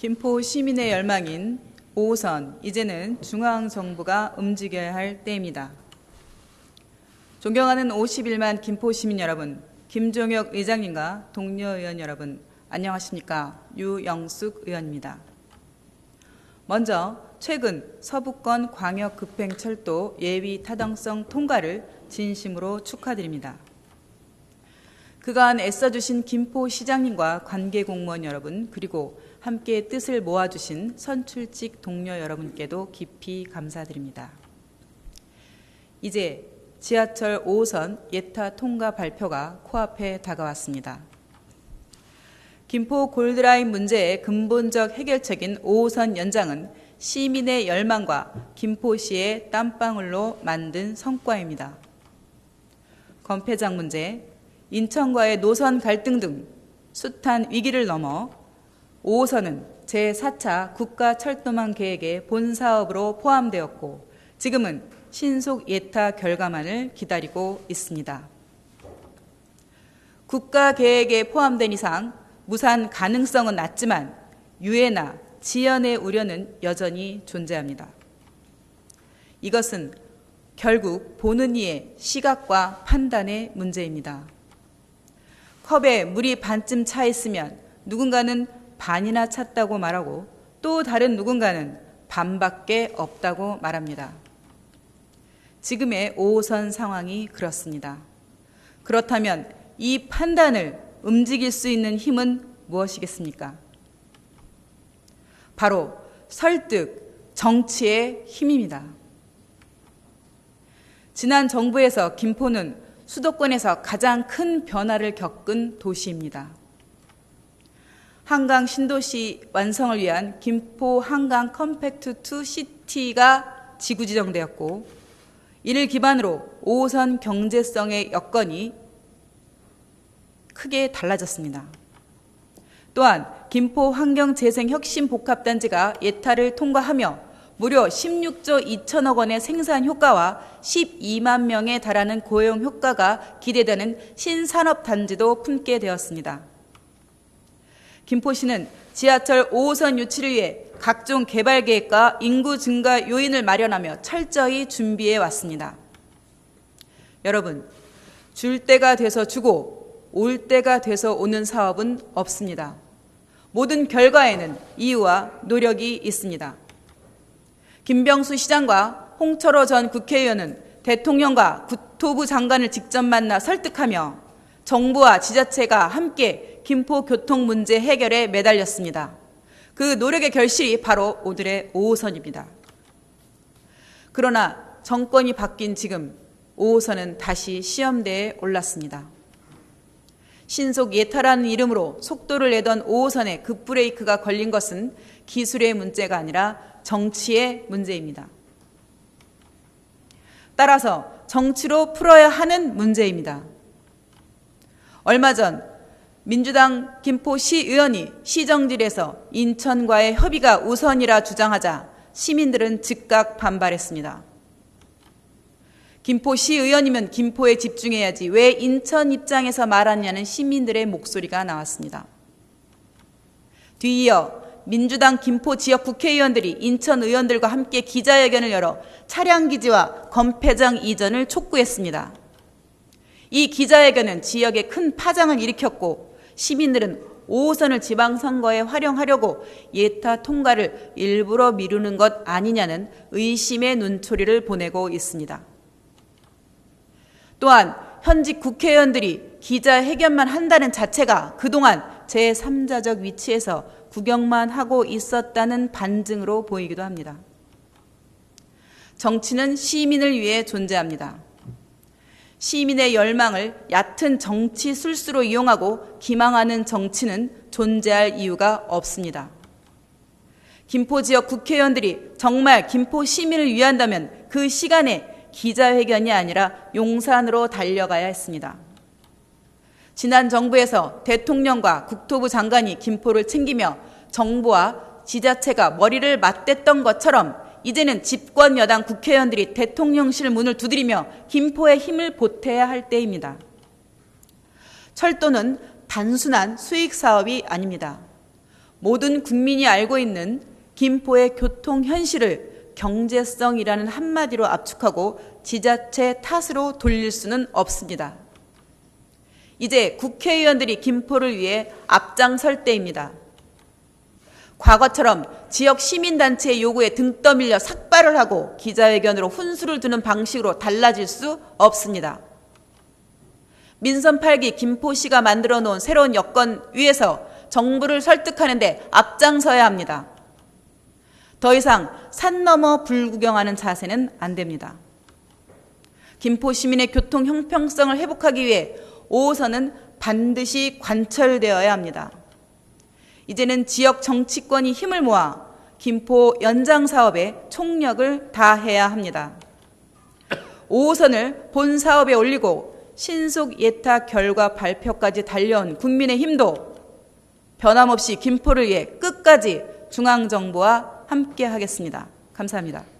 김포 시민의 열망인 5호선, 이제는 중앙 정부가 움직여야 할 때입니다. 존경하는 51만 김포 시민 여러분, 김종혁 의장님과 동료 의원 여러분, 안녕하십니까? 유영숙 의원입니다. 먼저 최근 서부권 광역 급행철도 예비 타당성 통과를 진심으로 축하드립니다. 그간 애써주신 김포 시장님과 관계 공무원 여러분 그리고 함께 뜻을 모아주신 선출직 동료 여러분께도 깊이 감사드립니다. 이제 지하철 5호선 예타 통과 발표가 코앞에 다가왔습니다. 김포 골드라인 문제의 근본적 해결책인 5호선 연장은 시민의 열망과 김포시의 땀방울로 만든 성과입니다. 건폐장 문제, 인천과의 노선 갈등 등 숱한 위기를 넘어 5호선은 제4차 국가 철도망 계획의 본 사업으로 포함되었고 지금은 신속 예타 결과만을 기다리고 있습니다. 국가 계획에 포함된 이상 무산 가능성은 낮지만 유해나 지연의 우려는 여전히 존재합니다. 이것은 결국 보는 이의 시각과 판단의 문제입니다. 컵에 물이 반쯤 차 있으면 누군가는 반이나 찼다고 말하고 또 다른 누군가는 반밖에 없다고 말합니다. 지금의 5호선 상황이 그렇습니다. 그렇다면 이 판단을 움직일 수 있는 힘은 무엇이겠습니까? 바로 설득, 정치의 힘입니다. 지난 정부에서 김포는 수도권에서 가장 큰 변화를 겪은 도시입니다. 한강 신도시 완성을 위한 김포 한강 컴팩트 2 시티가 지구 지정되었고 이를 기반으로 5호선 경제성의 여건이 크게 달라졌습니다. 또한 김포 환경재생혁신복합단지가 예타를 통과하며 무려 16조 2천억 원의 생산 효과와 12만 명에 달하는 고용 효과가 기대되는 신산업 단지도 품게 되었습니다. 김포시는 지하철 5호선 유치를 위해 각종 개발 계획과 인구 증가 요인을 마련하며 철저히 준비해 왔습니다. 여러분, 줄 때가 돼서 주고 올 때가 돼서 오는 사업은 없습니다. 모든 결과에는 이유와 노력이 있습니다. 김병수 시장과 홍철호 전 국회의원은 대통령과 국토부 장관을 직접 만나 설득하며 정부와 지자체가 함께 김포 교통 문제 해결에 매달렸습니다. 그 노력의 결실이 바로 오늘의 5호선입니다. 그러나 정권이 바뀐 지금 5호선은 다시 시험대에 올랐습니다. 신속 예타라는 이름으로 속도를 내던 5호선의 급브레이크가 걸린 것은 기술의 문제가 아니라 정치의 문제입니다. 따라서 정치로 풀어야 하는 문제입니다. 얼마 전 민주당 김포시 의원이 시정질에서 인천과의 협의가 우선이라 주장하자 시민들은 즉각 반발했습니다. 김포시 의원이면 김포에 집중해야지 왜 인천 입장에서 말하냐는 시민들의 목소리가 나왔습니다. 뒤이어 민주당 김포 지역 국회의원들이 인천 의원들과 함께 기자회견을 열어 차량 기지와 건폐장 이전을 촉구했습니다. 이 기자회견은 지역에 큰 파장을 일으켰고 시민들은 5호선을 지방선거에 활용하려고 예타 통과를 일부러 미루는 것 아니냐는 의심의 눈초리를 보내고 있습니다. 또한 현직 국회의원들이 기자회견만 한다는 자체가 그동안 제3자적 위치에서 구경만 하고 있었다는 반증으로 보이기도 합니다. 정치는 시민을 위해 존재합니다. 시민의 열망을 얕은 정치 술수로 이용하고 기망하는 정치는 존재할 이유가 없습니다. 김포 지역 국회의원들이 정말 김포 시민을 위한다면 그 시간에 기자회견이 아니라 용산으로 달려가야 했습니다. 지난 정부에서 대통령과 국토부 장관이 김포를 챙기며 정부와 지자체가 머리를 맞댔던 것처럼 이제는 집권 여당 국회의원들이 대통령실 문을 두드리며 김포에 힘을 보태야 할 때입니다. 철도는 단순한 수익 사업이 아닙니다. 모든 국민이 알고 있는 김포의 교통 현실을 경제성이라는 한마디로 압축하고 지자체 탓으로 돌릴 수는 없습니다. 이제 국회의원들이 김포를 위해 앞장설 때입니다. 과거처럼 지역 시민단체의 요구에 등 떠밀려 삭발을 하고 기자회견으로 훈수를 두는 방식으로 달라질 수 없습니다. 민선 8기 김포시가 만들어 놓은 새로운 여건 위에서 정부를 설득하는데 앞장서야 합니다. 더 이상 산 넘어 불구경하는 자세는 안 됩니다. 김포 시민의 교통 형평성을 회복하기 위해 5호선은 반드시 관철되어야 합니다. 이제는 지역 정치권이 힘을 모아 김포 연장 사업에 총력을 다해야 합니다. 5호선을 본 사업에 올리고 신속 예타 결과 발표까지 달려온 국민의 힘도 변함없이 김포를 위해 끝까지 중앙정부와 함께 하겠습니다. 감사합니다.